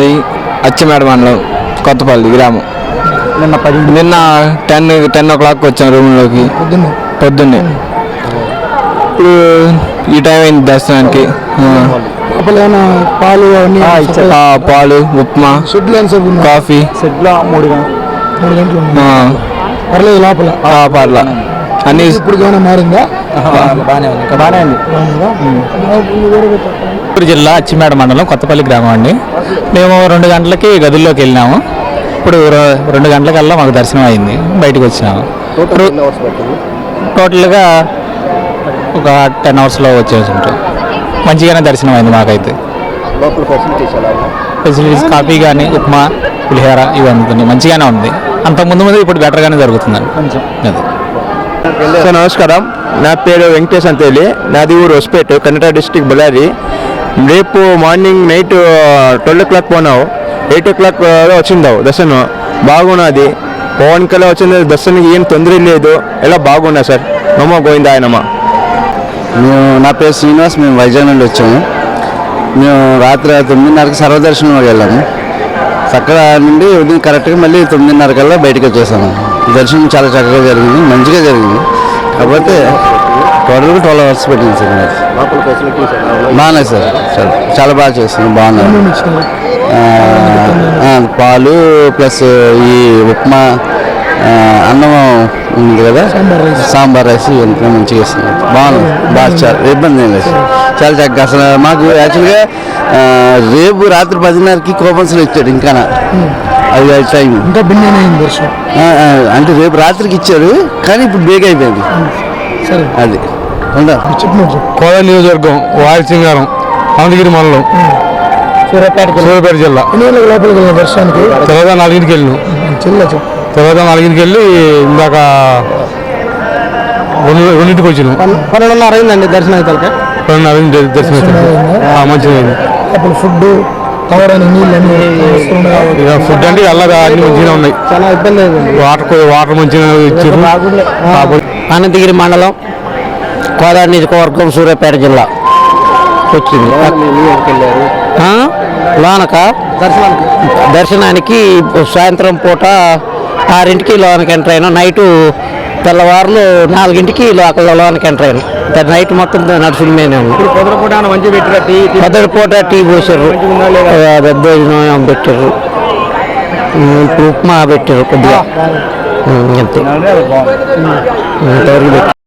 మాది అచ్చమేడ మండలం కొత్తపల్లి గ్రామం. నిన్న పది నిన్న టెన్ టెన్ ఓ క్లాక్ వచ్చాం రూమ్లోకి. పొద్దున్నే? పొద్దున్నే. ఇప్పుడు ఈ టైం అయింది దర్శనానికి. పాలు అవన్నీ ఆ, ఇచ్చారు. ఆ, పాలు ఉప్మా షెడ్లు ఎంత సేపు ఉన్నాయి? కాఫీ. సెట్లో మూడు మూడు గంటలు ఉన్నాయి. ఆ, పర్లేదు లోపల. ఆ, పర్లా. అన్ని ఇప్పుడు ఏమైనా మారిందా? బాగానే ఉంది. బాగానే ఉంది. చిత్తూరు జిల్లా అచ్చిమేడ మండలం కొత్తపల్లి గ్రామం అండి. మేము రెండు గంటలకి గదుల్లోకి వెళ్ళినాము. ఇప్పుడు రెండు గంటలకల్లా మాకు దర్శనం అయింది. బయటకు వచ్చినాము. టోటల్గా ఒక టెన్ అవర్స్లో వచ్చేసి ఉంటాం మంచిగానే దర్శనం అయింది మాకైతే. ఫెసిలిటీస్ కాఫీ కానీ ఉప్మా పులిహోర ఇవన్నీ మంచిగానే ఉంది. అంత ముందు ముందు ఇప్పుడు బెటర్గానే జరుగుతుందండి. కొంచెం అది. సార్ నమస్కారం. నా పేరు వెంకటేష్ అంతేలి. నాది ఊరు హొస్పేట్ కన్నడ డిస్టిక్ బళ్ళారి. రేపు morning night twelve o'clock పోనావు. ఎయిట్ ఓ క్లాక్ వచ్చిందావు దర్శనం. బాగున్నది పవన్ కళ్యాణ్ వచ్చింది దర్శనానికి ఏం తొందర లేదు. ఎలా బాగున్నా సార్? నమ్మ గోవింద ఆయనమ్మ మేము నా పేరు శ్రీనివాస్ మేము వైజాగ్ నుండి వచ్చాము. మేము రాత్రి తొమ్మిదిన్నరకి సర్వదర్శనం వెళ్ళాము. అక్కడ నుండి ఉదయం కరెక్ట్గా మళ్ళీ తొమ్మిదిన్నర కల్లా బయటకు వచ్చేసాము. దర్శనం చాలా చక్కగా జరిగింది మంచిగా జరిగింది. కాకపోతే టోటల్గా ట్వెల్వ్ అవర్స్ పెట్టింది సార్. లోపల ఫెసిలిటీస్ బాగున్నాయి సార్. చాలా చాలా బాగా చేస్తున్నాం బాగున్నాయి. పాలు ప్లస్ ఈ ఉప్మా అన్నం ఉంది కదా? సాంబార్ రైస్. ఇవన్నీ మంచిగా ఇస్తున్నారు బాగుంది బాగా చాలా ఇబ్బంది ఏం లేదు చాలా చక్కగా అసలు మాకు యాక్చువల్గా ఆ, రేపు రాత్రి పదిన్నరకి కోపన్స్లో ఇచ్చాడు ఇంకా అది అది టైం అంటే రేపు రాత్రికి ఇచ్చారు కానీ ఇప్పుడు బేగ్ అయిపోయింది. సరే. అది. కోద నియోజకవర్గం వాయి సింగారం అనంతగిరి మండలం సూర్యాపేట సూర్యాపేట జిల్లా. లోపలికి వెళ్ళిన దర్శనానికి తర్వాత నాలుగింటికి వెళ్ళినాం. తర్వాత నాలుగింటికి వెళ్ళి ఇందాక రెండు రెండింటికి వచ్చినాం. పన్నెండున్నర అయిందండి దర్శనం అయితే దర్శనం అప్పుడు ఫుడ్ అంటే అన్ని మంచిగా ఉన్నాయి. చాలా ఇబ్బంది వాటర్ వాటర్ మంచిగా ఇచ్చారు. అనంతగిరి మండలం కోదాడ నియోజకవర్గం సూర్యాపేట జిల్లా. వచ్చింది? లోనక? దర్శనానికి. సాయంత్రం పూట ఆరింటికి లోనకి ఎంటర్ అయినా నైటు తెల్లవారులు నాలుగింటికి లోకల్ లోనకి ఎంటర్ అయినా. నైట్ మొత్తం నడుచుల మీదనే ఉంది పొద్దుటి పూట టీ పోసారు భోజనం పెట్టారు ఉప్మా పెట్టారు కొద్దిగా. అంతే. ఇంతవరకు పెట్టారు